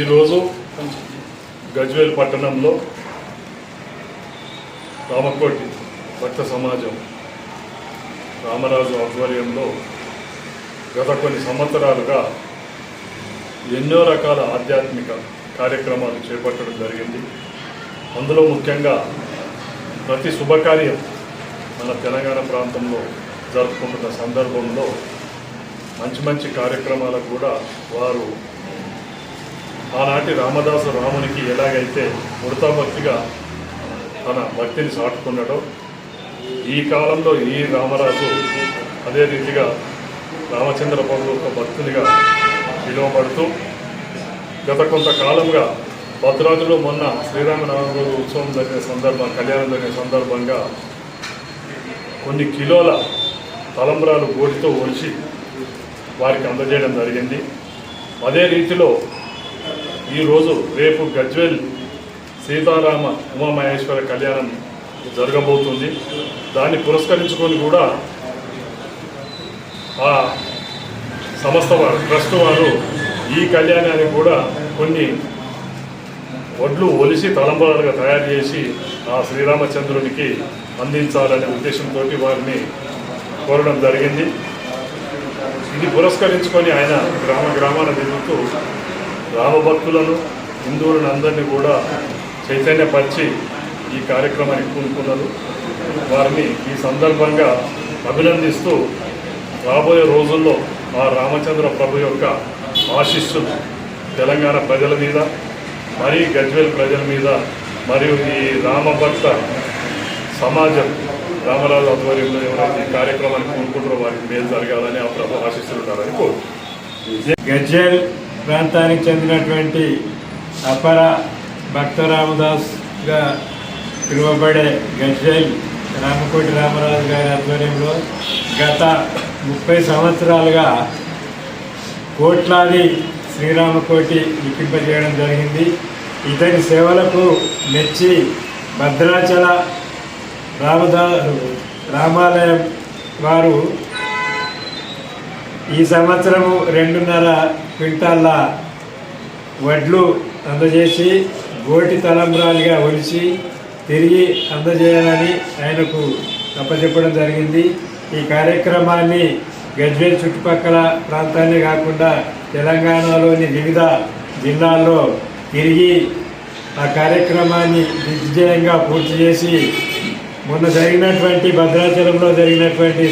ఈరోజు గజ్వేల్ పట్టణంలో రామకోటి భక్త సమాజం రామరాజు ఆధ్వర్యంలో గత కొన్ని సంవత్సరాలుగా ఎన్నో రకాల ఆధ్యాత్మిక కార్యక్రమాలు చేపట్టడం జరిగింది. అందులో ముఖ్యంగా ప్రతి శుభకార్యం మన తెలంగాణ ప్రాంతంలో జరుపుకుంటున్న సందర్భంలో మంచి మంచి కార్యక్రమాలకు కూడా వారు ఆనాటి రామదాసు రామునికి ఎలాగైతే ఉడతా భక్తిగా తన భక్తిని చాటుకున్నాడో ఈ కాలంలో ఈ రామరాజు అదే రీతిగా రామచంద్ర బాబు యొక్క భక్తునిగా పిలువబడుతూ గత కొంతకాలంగా భద్రాజులో మొన్న శ్రీరామనవమి ఉత్సవం జరిగిన సందర్భం కళ్యాణం జరిగిన సందర్భంగా కొన్ని కిలోల తలంబ్రాలు గోడితో ఒలిచి వారికి అందజేయడం జరిగింది. అదే రీతిలో ఈరోజు రేపు గజ్వేల్ సీతారామ ఉమామహేశ్వర కళ్యాణం జరగబోతుంది. దాన్ని పురస్కరించుకొని కూడా ఆ సంస్థ వారు ట్రస్ట్ వారు ఈ కళ్యాణాన్ని కూడా కొన్ని వడ్లు ఒలిసి తలంబరాలుగా తయారు చేసి ఆ శ్రీరామచంద్రునికి అందించాలనే ఉద్దేశంతో వారిని కోరడం జరిగింది. ఇది పురస్కరించుకొని ఆయన గ్రామ గ్రామాన తిరుగుతూ రామభక్తులను హిందువులను అందరినీ కూడా చైతన్యపరిచి ఈ కార్యక్రమాన్ని పూనుకున్నారు. వారిని ఈ సందర్భంగా అభినందిస్తూ రాబోయే రోజుల్లో ఆ రామచంద్ర ప్రభు యొక్క ఆశిస్సులు తెలంగాణ ప్రజల మీద మరీ గజ్వేల్ ప్రజల మీద మరియు ఈ రామభక్త సమాజం రామరాజు ఆధ్వర్యంలో ఎవరైతే ఈ కార్యక్రమాన్ని కోరుకుంటారో వారికి మేలు జరగాలని ఆ ప్రభు ఆశిస్తుంటారని కోరు గజ్వేల్ ప్రాంతానికి చెందినటువంటి అపర భక్త రామదాస్గా పిలువబడే గజ్జల్ రామకోటి రామరాజు గారి ఆధ్వర్యంలో గత ముప్పై సంవత్సరాలుగా కోట్లాది శ్రీరామకోటి లిఖింపజేయడం జరిగింది. ఇతని సేవలకు మెచ్చి భద్రాచల రామదా రామాలయం వారు ఈ సంవత్సరము రెండున్నర క్వింటాళ్ళ వడ్లు అందజేసి గోటి తలంబ్రాలుగా ఒలిచి తిరిగి అందజేయాలని ఆయనకు అప్పచెప్పడం జరిగింది. ఈ కార్యక్రమాన్ని గజ్వేల్ చుట్టుపక్కల ప్రాంతాన్ని కాకుండా తెలంగాణలోని వివిధ జిల్లాల్లో తిరిగి ఆ కార్యక్రమాన్ని దిగ్విజయంగా పూర్తి చేసి మొన్న జరిగినటువంటి భద్రాచలంలో జరిగినటువంటి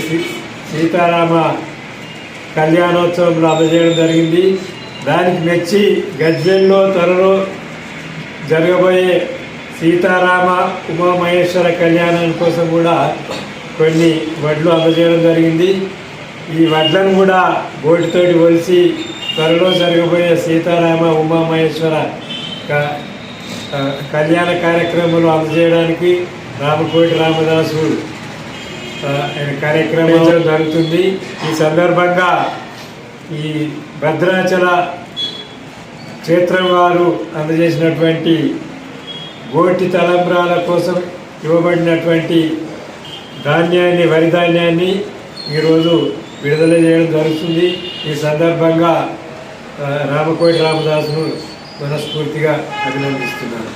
సీతారామ కళ్యాణోత్సవంలో అందజేయడం జరిగింది. దానికి మెచ్చి గజ్వెల్లో త్వరలో జరగబోయే సీతారామ ఉమామహేశ్వర కళ్యాణం కోసం కూడా కొన్ని వడ్లు అందజేయడం జరిగింది. ఈ వడ్లను కూడా బోటితోటి ఒలిసి త్వరలో జరగబోయే సీతారామ ఉమామహేశ్వర కళ్యాణ కార్యక్రమంలో అందజేయడానికి రామకోటి రామదాసు కార్యక్రమం జరుగుతుంది. ఈ సందర్భంగా ఈ భద్రాచల క్షేత్రం వారు అందజేసినటువంటి గోటి తలంబ్రాల కోసం ఇవ్వబడినటువంటి ధాన్యాన్ని వరి ధాన్యాన్ని ఈరోజు విడుదల చేయడం జరుగుతుంది. ఈ సందర్భంగా రామకోటి రామదాసును మనస్ఫూర్తిగా అభినందిస్తున్నాను.